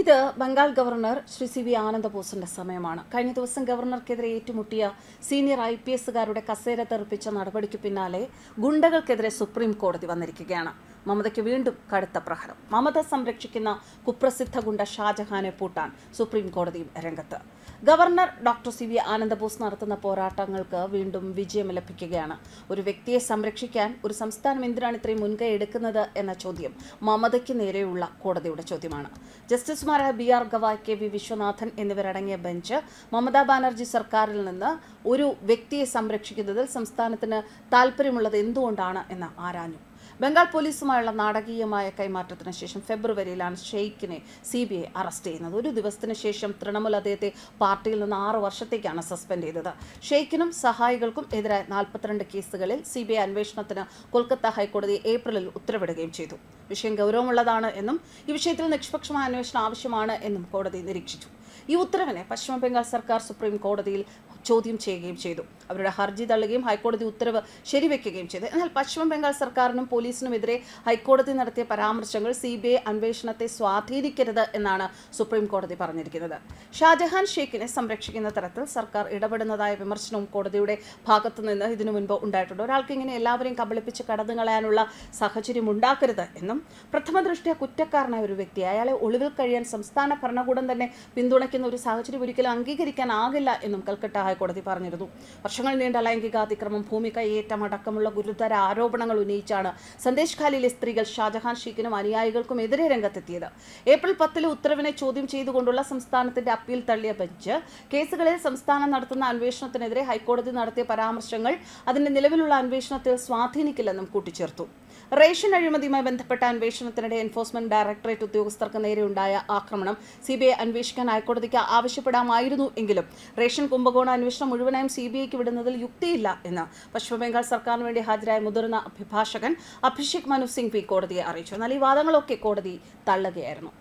ഇത് Bengal governor Shri C V ആനന്ദബോസിന്റെ സമയമാണ്. കഴിഞ്ഞ ദിവസം ഗവർണർക്കെതിരെ ഏറ്റുമുട്ടിയ സീനിയർ ഐ പി എസുകാരുടെ കസേര തെറിപ്പിച്ച നടപടിക്ക് പിന്നാലെ ഗുണ്ടകൾക്കെതിരെ സുപ്രീം കോടതി വന്നിരിക്കുകയാണ്. മമതയ്ക്ക് വീണ്ടും കടുത്ത പ്രഹരം. മമത സംരക്ഷിക്കുന്ന കുപ്രസിദ്ധ ഗുണ്ട ഷാജഹാനെ പൂട്ടാൻ സുപ്രീം കോടതിയും രംഗത്ത്. Governor doctor C V Anandabose നടത്തുന്ന പോരാട്ടങ്ങൾക്ക് വീണ്ടും വിജയം ലഭിക്കുകയാണ്. ഒരു വ്യക്തിയെ സംരക്ഷിക്കാൻ ഒരു സംസ്ഥാനം എന്തിനാണ് ഇത്രയും മുൻകൈ എടുക്കുന്നത് എന്ന ചോദ്യം മമതയ്ക്ക് നേരെയുള്ള കോടതിയുടെ ചോദ്യമാണ്. ജസ്റ്റിസുമാരായ B R Gavai K V Viswanathan എന്നിവരടങ്ങിയ ബെഞ്ച് മമതാ ബാനർജി സർക്കാരിൽ നിന്ന് ഒരു വ്യക്തിയെ സംരക്ഷിക്കുന്നതിൽ സംസ്ഥാനത്തിന് താല്പര്യമുള്ളത് എന്തുകൊണ്ടാണ് എന്ന് ആരാഞ്ഞു. ബംഗാൾ പോലീസുമായുള്ള നാടകീയമായ കൈമാറ്റത്തിന് ശേഷം ഫെബ്രുവരിയിലാണ് ഷെയ്ഖിനെ സി ബി ഐ അറസ്റ്റ് ചെയ്യുന്നത്. ഒരു ദിവസത്തിന് ശേഷം തൃണമൂൽ അദ്ദേഹത്തെ പാർട്ടിയിൽ നിന്ന് ആറ് വർഷത്തേക്കാണ് സസ്പെൻഡ് ചെയ്തത്. ഷെയ്ഖിനും സഹായികൾക്കും എതിരായ നാൽപ്പത്തിരണ്ട് കേസുകളിൽ സി ബി ഐ അന്വേഷണത്തിന് കൊൽക്കത്ത ഹൈക്കോടതി ഏപ്രിലിൽ ഉത്തരവിടുകയും ചെയ്തു. വിഷയം ഗൗരവമുള്ളതാണ് എന്നും ഈ വിഷയത്തിൽ നിഷ്പക്ഷമായ അന്വേഷണം ആവശ്യമാണ് എന്നും കോടതി നിരീക്ഷിച്ചു. ഈ ഉത്തരവിനെ പശ്ചിമ ബംഗാൾ സർക്കാർ സുപ്രീം കോടതിയിൽ ചോദ്യം ചെയ്യുകയും ചെയ്തു. അവരുടെ ഹർജി തള്ളുകയും ഹൈക്കോടതി ഉത്തരവ് ശരിവെക്കുകയും ചെയ്തു. എന്നാൽ പശ്ചിമ ബംഗാൾ സർക്കാരിനും പോലീസിനുമെതിരെ ഹൈക്കോടതി നടത്തിയ പരാമർശങ്ങൾ സി ബി ഐ അന്വേഷണത്തെ സ്വാധീനിക്കരുത് എന്നാണ് സുപ്രീം കോടതി പറഞ്ഞിരിക്കുന്നത്. ഷാജഹാൻ ഷെയ്ഖിനെ സംരക്ഷിക്കുന്ന തരത്തിൽ സർക്കാർ ഇടപെടുന്നതായ വിമർശനവും കോടതിയുടെ ഭാഗത്തു നിന്ന് ഇതിനു മുൻപ് ഉണ്ടായിട്ടുണ്ട്. ഒരാൾക്ക് ഇങ്ങനെ എല്ലാവരെയും കബളിപ്പിച്ച് കടന്നു കളയാനുള്ള സാഹചര്യം ഉണ്ടാക്കരുത് എന്നും പ്രഥമ ദൃഷ്ടിയ കുറ്റക്കാരനായ ഒരു വ്യക്തി. അയാളെ ഒളിവിൽ കഴിയാൻ സംസ്ഥാന ഭരണകൂടം തന്നെ പിന്തുണയ്ക്കുന്ന ഒരു സാഹചര്യം ഒരിക്കലും അംഗീകരിക്കാനാകില്ല എന്നും കൽക്കട്ട ഹൈക്കോടതി പറഞ്ഞിരുന്നു. വർഷങ്ങൾ നീണ്ട ലൈംഗിക അതിക്രമം ഭൂമി കൈയേറ്റം അടക്കമുള്ള ഗുരുതര ആരോപണങ്ങൾ ഉന്നയിച്ചാണ് സന്ദേശ് ഖാലിയിലെ സ്ത്രീകൾ ഷാജഹാൻ ഷീഖിനും അനുയായികൾക്കും എതിരെ രംഗത്തെത്തിയത്. ഏപ്രിൽ പത്തിലെ ഉത്തരവിനെ ചോദ്യം ചെയ്തുകൊണ്ടുള്ള സംസ്ഥാനത്തിന്റെ അപ്പീൽ തള്ളിയ ബെഞ്ച് കേസുകളിൽ സംസ്ഥാനം നടത്തുന്ന അന്വേഷണത്തിനെതിരെ ഹൈക്കോടതി നടത്തിയ പരാമർശങ്ങൾ അതിന്റെ നിലവിലുള്ള അന്വേഷണത്തിൽ സ്വാധീനിക്കില്ലെന്നും കൂട്ടിച്ചേർത്തു. റേഷൻ അഴിമതിയുമായി ബന്ധപ്പെട്ട അന്വേഷണത്തിനിടെ എൻഫോഴ്സ്മെന്റ് ഡയറക്ടറേറ്റ് ഉദ്യോഗസ്ഥർക്ക് നേരെയുണ്ടായ ആക്രമണം സി ബി ഐ അന്വേഷിക്കാൻ ഹൈക്കോടതിക്ക് ആവശ്യപ്പെടാമായിരുന്നു എങ്കിലും റേഷൻ കുംഭകോണ അന്വേഷണം മുഴുവനായും സി ബി ഐക്ക് വിടുന്നതിൽ യുക്തിയില്ല എന്ന് പശ്ചിമബംഗാൾ സർക്കാരിന് വേണ്ടി ഹാജരായ മുതിർന്ന അഭിഭാഷകൻ അഭിഷേക് മനു സിംഗ് പി കോടതിയെ അറിയിച്ചു. എന്നാൽ ഈ വാദങ്ങളൊക്കെ കോടതി തള്ളുകയായിരുന്നു.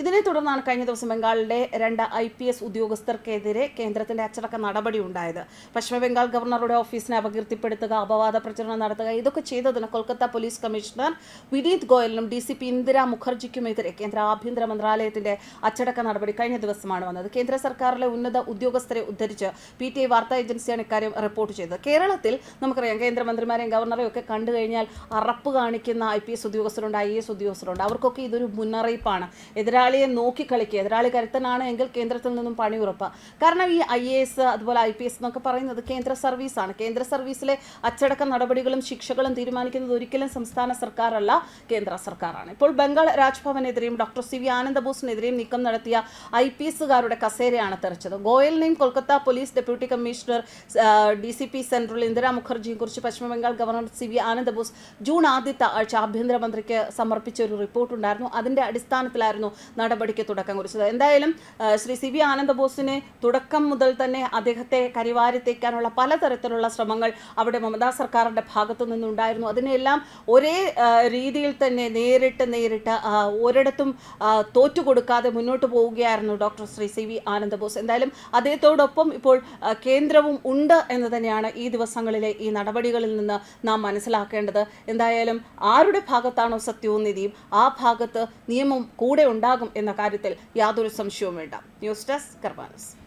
ഇതിനെ തുടർന്നാണ് കഴിഞ്ഞ ദിവസം ബംഗാളിലെ രണ്ട് ഐ പി എസ് ഉദ്യോഗസ്ഥർക്കെതിരെ കേന്ദ്രത്തിന്റെ അച്ചടക്ക നടപടി ഉണ്ടായത്. പശ്ചിമ ബംഗാൾ ഗവർണറുടെ ഓഫീസിനെ അപകീർത്തിപ്പെടുത്തുക അപവാദ പ്രചരണം നടത്തുക ഇതൊക്കെ ചെയ്തതിന് കൊൽക്കത്ത പോലീസ് കമ്മീഷണർ വിനീത് ഗോയലിനും ഡി സി പി ഇന്ദിര മുഖർജിക്കുമെതിരെ കേന്ദ്ര ആഭ്യന്തര മന്ത്രാലയത്തിന്റെ അച്ചടക്ക നടപടി കഴിഞ്ഞ ദിവസമാണ് വന്നത്. കേന്ദ്ര സർക്കാരിലെ ഉന്നത ഉദ്യോഗസ്ഥരെ ഉദ്ധരിച്ച് പി ടി ഐ വാർത്താ ഏജൻസിയാണ് ഇക്കാര്യം റിപ്പോർട്ട് ചെയ്തത്. കേരളത്തിൽ നമുക്കറിയാം കേന്ദ്രമന്ത്രിമാരെയും ഗവർണറെയും ഒക്കെ കണ്ടു കഴിഞ്ഞാൽ അറപ്പ് കാണിക്കുന്ന ഐ പി എസ് ഉദ്യോഗസ്ഥരുണ്ട് ഐ എസ് ഉദ്യോഗസ്ഥരുണ്ട്. അവർക്കൊക്കെ ഇതൊരു മുന്നറിയിപ്പാണ്. എതിരാളിയെ നോക്കി കളിക്കുക. എതിരാളി കരുത്തനാണ് എങ്കിൽ കേന്ദ്രത്തിൽ നിന്നും പണി ഉറപ്പാണ് കാരണം ഈ ഐ എ എസ് അതുപോലെ ഐ പി എസ് എന്നൊക്കെ പറയുന്നത് കേന്ദ്ര സർവീസാണ്. കേന്ദ്ര സർവീസിലെ അച്ചടക്ക നടപടികളും ശിക്ഷകളും തീരുമാനിക്കുന്നത് ഒരിക്കലും സംസ്ഥാന സർക്കാരല്ല കേന്ദ്ര സർക്കാരാണ്. ഇപ്പോൾ ബംഗാൾ രാജ്ഭവനെതിരെയും ഡോക്ടർ സി വി ആനന്ദബോസിനെതിരെയും നീക്കം നടത്തിയ ഐ പി എസുകാരുടെ കസേരയാണ് തെറിച്ചത്. ഗോയലിനെയും Kolkata police deputy commissioner D C P central Indira മുഖർജിയെ കുറിച്ച് പശ്ചിമ Bengal governor C V Anandabose June ആദ്യത്തെ ആഴ്ച ആഭ്യന്തരമന്ത്രിക്ക് സമർപ്പിച്ച ഒരു റിപ്പോർട്ട് ഉണ്ടായിരുന്നു അതിന്റെ അടിസ്ഥാനത്തിലായിരുന്നു നടപടിക്ക് തുടക്കം കുറിച്ചത്. എന്തായാലും ശ്രീ സി വി ആനന്ദബോസിനെ തുടക്കം മുതൽ തന്നെ അദ്ദേഹത്തെ കരിവാരിത്തേക്കാനുള്ള പലതരത്തിലുള്ള ശ്രമങ്ങൾ അവിടെ മമതാ സർക്കാരിന്റെ ഭാഗത്തു നിന്നുണ്ടായിരുന്നു. അതിനെല്ലാം ഒരേ രീതിയിൽ തന്നെ നേരിട്ട് നേരിട്ട് ഒരിടത്തും തോറ്റുകൊടുക്കാതെ മുന്നോട്ട് പോവുകയായിരുന്നു doctor Shri C V Anandabose. എന്തായാലും അദ്ദേഹത്തോടൊപ്പം ഇപ്പോൾ കേന്ദ്രവും ഉണ്ട് എന്ന് തന്നെയാണ് ഈ ദിവസങ്ങളിലെ ഈ നടപടികളിൽ നിന്ന് നാം മനസ്സിലാക്കേണ്ടത്. എന്തായാലും ആരുടെ ഭാഗത്താണോ സത്യവും നിധിയും ആ ഭാഗത്ത് നിയമം കൂടെ ഉണ്ടാകും എന്ന കാര്യത്തിൽ യാതൊരു സംശയവും വേണ്ട ന്യൂസ് ഡെസ്ക് കർബാനസ്